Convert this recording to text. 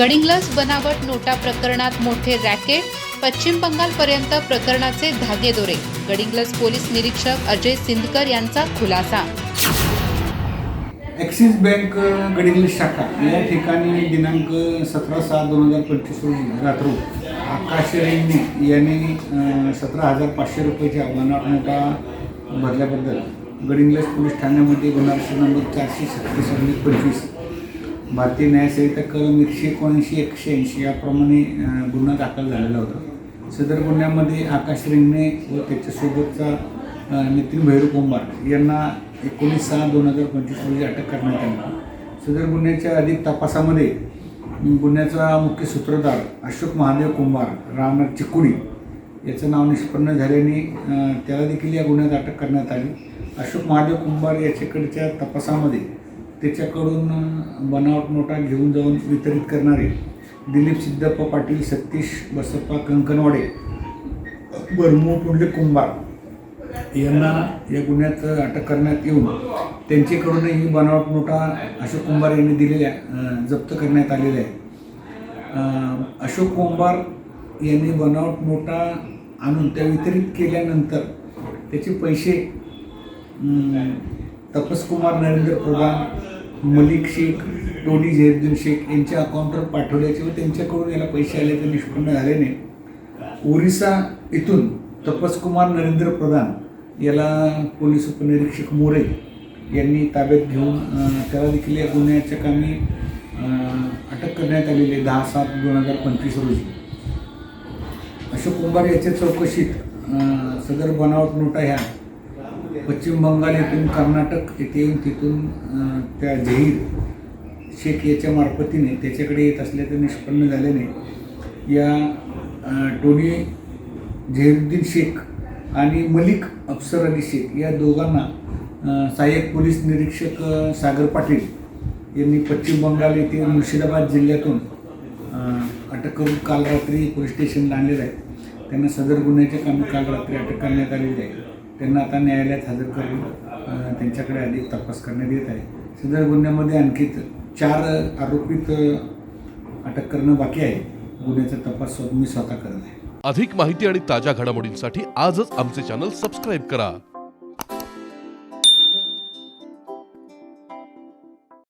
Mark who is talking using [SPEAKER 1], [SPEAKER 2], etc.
[SPEAKER 1] गडिंग्लस बनावट नोटा प्रकरणात मोठे रॅकेट पश्चिम बंगालपर्यंत प्रकरणाचे धागेदोरे गडिंग्लज पोलीस निरीक्षक अजय सिंदकर यांचा खुलासा.
[SPEAKER 2] ॲक्सिस बँक गडिंगलस शाखा या ठिकाणी दिनांक सतरा सात दोन हजार पंचवीस रोजी रात्री आकाश रेंगणे यांनी सतरा हजार पाचशे रुपयाच्या बनावट नोटा भरल्याबद्दल गडिंग्लज पोलीस ठाण्यामध्ये गुन्हा नंबर चारशे सत्तीस आणि पंचवीस भारतीय न्यायसंहिता कलम एकशे एकोणऐंशी एकशे ऐंशी याप्रमाणे गुन्हा दाखल झालेला होता. सदर गुन्ह्यामध्ये आकाश रिंगणे व त्याच्यासोबतचा नितीन भैरू कुंभार यांना एकोणीस सहा दोन हजार पंचवीस रोजी अटक करण्यात आली. सदर गुन्ह्याच्या अधिक तपासामध्ये गुन्ह्याचा मुख्य सूत्रधार अशोक महादेव कुंभार रामनाथ चिकुडी याचं नाव निष्पन्न झाल्याने त्याला देखील या गुन्ह्यात अटक करण्यात आली. अशोक महादेव कुंभार याच्याकडच्या तपासामध्ये त्याच्याकडून बनावट नोटा घेऊन जाऊन वितरित करणारे दिलीप सिद्धप्पा पाटील सतीश बसप्पा कंकणवाडे बर्मू पुंडले कुंभार यांना या गुन्ह्यात अटक करण्यात येऊन त्यांच्याकडूनही बनावट नोटा अशोक कुंभार यांनी दिलेल्या जप्त करण्यात आलेल्या आहेत. अशोक कुंभार यांनी बनावट नोटा आणून त्या वितरित केल्यानंतर त्याचे पैसे तपस कुमार नरेंद्र प्रधान मलिक शेख टोनी झेरदीन शेख यांच्या अकाउंटवर पाठवल्याचे व त्यांच्याकडून याला पैसे आले तर निष्पन्न झाल्याने ओरिसा इथून तपस कुमार नरेंद्र प्रधान याला पोलीस उपनिरीक्षक मोरे यांनी ताब्यात घेऊन त्याला देखील या गुन्ह्याच्या कामी अटक करण्यात आलेली आहे दहा सात दोन हजार पंचवीस रोजी. अशोक कुंभार याच्या चौकशीत सदर बनावट नोटा ह्या पश्चिम बंगाल येथून कर्नाटक येथे येऊन तिथून त्या जहीर शेख याच्या मार्फतीने त्याच्याकडे येत असल्याचं निष्पन्न झाल्याने या टोनी झहिरुद्दीन शेख आणि मलिक अफसर अली शेख या दोघांना सहाय्यक पोलीस निरीक्षक सागर पाटील यांनी पश्चिम बंगाल येथील मुर्शिदाबाद जिल्ह्यातून अटक करून काल रात्री पोलीस स्टेशनला आणलेलं आहे. त्यांना सदर गुन्ह्याच्या कामी काल रात्री अटक करण्यात आलेली आहे. त्यांना आता न्यायालयात हजर करून त्यांच्याकडे अधिक तपास करण्यात येत आहे. सदर गुन्ह्यामध्ये आणखी चार आरोपित अटक करणं बाकी आहे. गुन्ह्याचा तपास मी स्वतः करत आहे.
[SPEAKER 3] अधिक माहिती आणि ताज्या घडामोडींसाठी आजच आमचे चॅनल सबस्क्राईब करा.